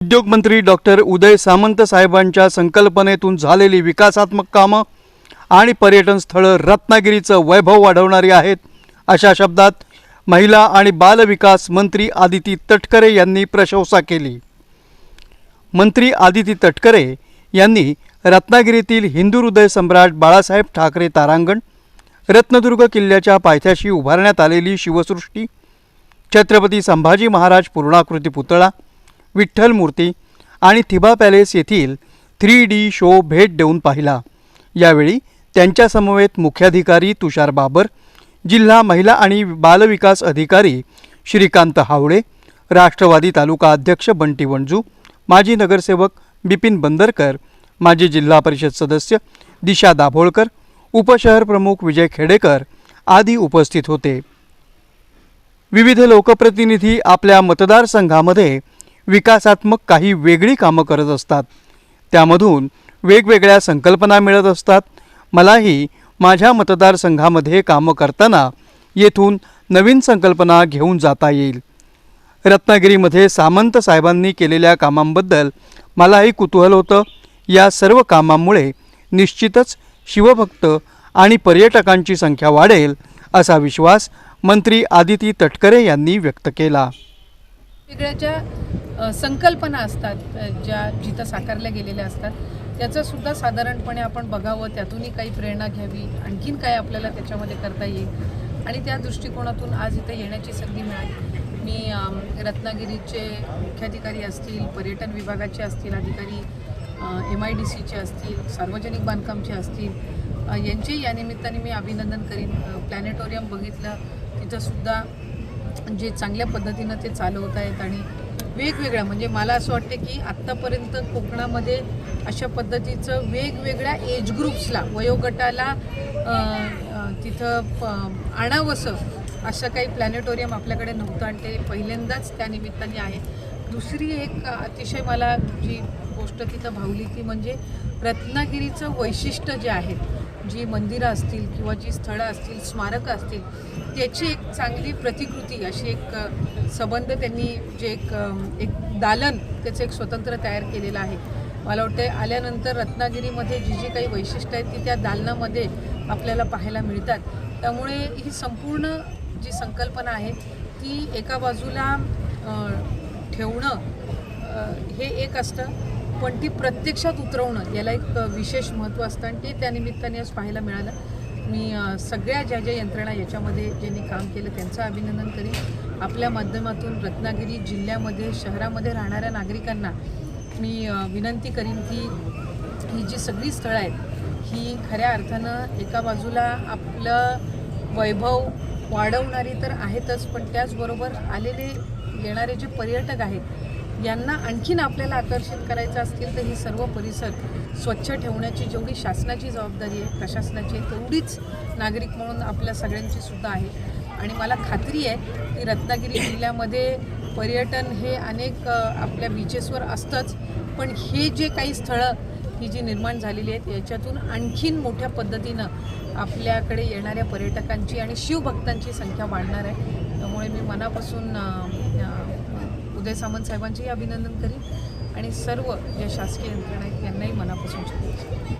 उद्योगमंत्री डॉक्टर उदय सामंत साहेबांच्या संकल्पनेतून झालेली विकासात्मक कामं आणि पर्यटन स्थळं रत्नागिरीचं वैभव वाढवणारी आहेत. अशा शब्दात महिला आणि बालविकास मंत्री आदिती तटकरे यांनी प्रशंसा केली. मंत्री आदिती तटकरे यांनी रत्नागिरीतील हिंदू हृदय सम्राट बाळासाहेब ठाकरे तारांगण रत्नदुर्ग किल्ल्याच्या पायथ्याशी उभारण्यात आलेली शिवसृष्टी छत्रपती संभाजी महाराज पूर्णाकृती पुतळा विठ्ठल मूर्ती आणि थिबा पॅलेस येथील थ्री डी शो भेट देऊन पाहिला. यावेळी त्यांच्यासमवेत मुख्याधिकारी तुषार बाबर जिल्हा महिला आणि बालविकास अधिकारी श्रीकांत हावळे राष्ट्रवादी तालुका अध्यक्ष बंटी वणजू माजी नगरसेवक बिपिन बंदरकर माजी जिल्हा परिषद सदस्य दिशा दाभोळकर उपशहर प्रमुख विजय खेडेकर आदी उपस्थित होते. विविध लोकप्रतिनिधी आपल्या मतदारसंघामध्ये विकासात्मक काही वेगळी कामं करत असतात. त्यामधून वेगवेगळ्या संकल्पना मिळत असतात. मलाही माझ्या मतदारसंघामध्ये कामं करताना येथून नवीन संकल्पना घेऊन जाता येईल. रत्नागिरीमध्ये सामंत साहेबांनी केलेल्या कामांबद्दल मलाही कुतूहल होतं. या सर्व कामांमुळे निश्चितच शिवभक्त आणि पर्यटकांची संख्या वाढेल असा विश्वास मंत्री आदिती तटकरे यांनी व्यक्त केला. वेगवेगळ्या ज्या संकल्पना असतात ज्या जिथं साकारल्या गेलेल्या असतात. त्याचंसुद्धा साधारणपणे आपण बघावं त्यातूनही काही प्रेरणा घ्यावी आणखीन काय आपल्याला त्याच्यामध्ये करता येईल. आणि त्या दृष्टिकोनातून आज इथं येण्याची संधी मिळाली. मी रत्नागिरीचे मुख्याधिकारी असतील पर्यटन विभागाचे असतील अधिकारी एम आय डी सीचे असतील सार्वजनिक बांधकामचे असतील यांचेही या निमित्ताने मी अभिनंदन करीन. प्लॅनेटोरियम बघितलं तिथंसुद्धा जे चांगल्या पद्धतीनं ते चालवत आहेत आणि वेगवेगळ्या म्हणजे मला असं वाटतं की आत्तापर्यंत कोकणामध्ये अशा पद्धतीचं वेगवेगळ्या एज ग्रुप्सला वयोगटाला तिथं प- आणावंसं असं काही प्लॅनेटोरियम आपल्याकडे नव्हतं आणि ते पहिल्यांदाच त्या निमित्ताने आहे. दुसरी एक अतिशय मला जी गोष्ट तिथं भावली ती म्हणजे रत्नागिरीचं वैशिष्ट्य जे आहे जी मंदिरं असतील किंवा जी स्थळं असतील स्मारकं असतील त्याची एक चांगली प्रतिकृती अशी एक संबंध त्यांनी जे एक एक दालन त्याचं एक स्वतंत्र तयार केलेलं आहे. मला वाटतं आल्यानंतर रत्नागिरीमध्ये जी जी काही वैशिष्ट्य आहेत ती त्या दालनामध्ये आपल्याला पाहायला मिळतात. त्यामुळे ही संपूर्ण जी संकल्पना आहे ती एका बाजूला ठेवणं हे एक असतं. पण ती प्रत्यक्षात उतरवणं याला एक विशेष महत्त्व असतं आणि ते त्या निमित्ताने आज पाहायला मिळालं. मी सगळ्या ज्या ज्या यंत्रणा याच्यामध्ये ज्यांनी काम केलं त्यांचं अभिनंदन करीन. आपल्या माध्यमातून रत्नागिरी जिल्ह्यामध्ये शहरामध्ये राहणाऱ्या नागरिकांना मी विनंती करीन की ही जी सगळी स्थळं आहेत ही खऱ्या अर्थानं एका बाजूला आपलं वैभव वाढवणारी तर आहेतच पण त्याचबरोबर आलेले येणारे जे पर्यटक आहेत यांना आणखीन आपल्याला आकर्षित करायचं असतील तर ही सर्व परिसर स्वच्छ ठेवण्याची जेवढी शासनाची जबाबदारी आहे प्रशासनाची आहे तेवढीच नागरिक म्हणून आपल्या सगळ्यांची सुद्धा आहे. आणि मला खात्री आहे की रत्नागिरी जिल्ह्यामध्ये पर्यटन हे अनेक आपल्या बीचेसवर असतंच. पण हे जे काही स्थळं ही जी निर्माण झालेली आहेत याच्यातून आणखीन मोठ्या पद्धतीनं आपल्याकडे येणाऱ्या पर्यटकांची आणि शिवभक्तांची संख्या वाढणार आहे. त्यामुळे मी मनापासून उदय सामंत साहेबांचेही अभिनंदन करीन आणि सर्व जे शासकीय यंत्रणा आहेत त्यांनाही मनापासून शुभेच्छा.